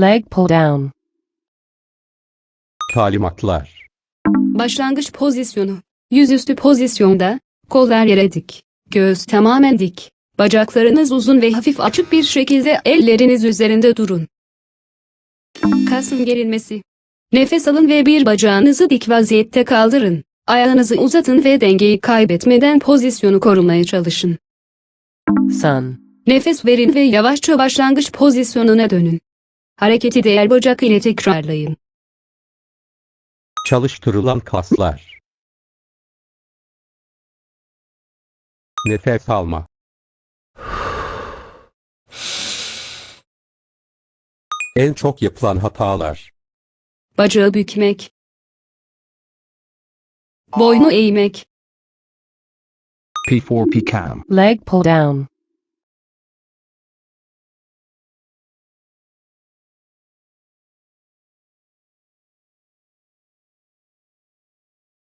Leg pull down. Talimatlar. Başlangıç pozisyonu. Yüzüstü pozisyonda, kollar yere dik. Göğüs tamamen dik. Bacaklarınız uzun ve hafif açık bir şekilde elleriniz üzerinde durun. Kasın gerilmesi. Nefes alın ve bir bacağınızı dik vaziyette kaldırın. Ayağınızı uzatın ve dengeyi kaybetmeden pozisyonu korumaya çalışın. Sun. Nefes verin ve yavaşça başlangıç pozisyonuna dönün. Hareketi diğer bacak ile tekrarlayın. Çalıştırılan kaslar. Nefes alma. En çok yapılan hatalar. Bacağı bükmek. Boynu eğmek. P4P cam. Leg pull down.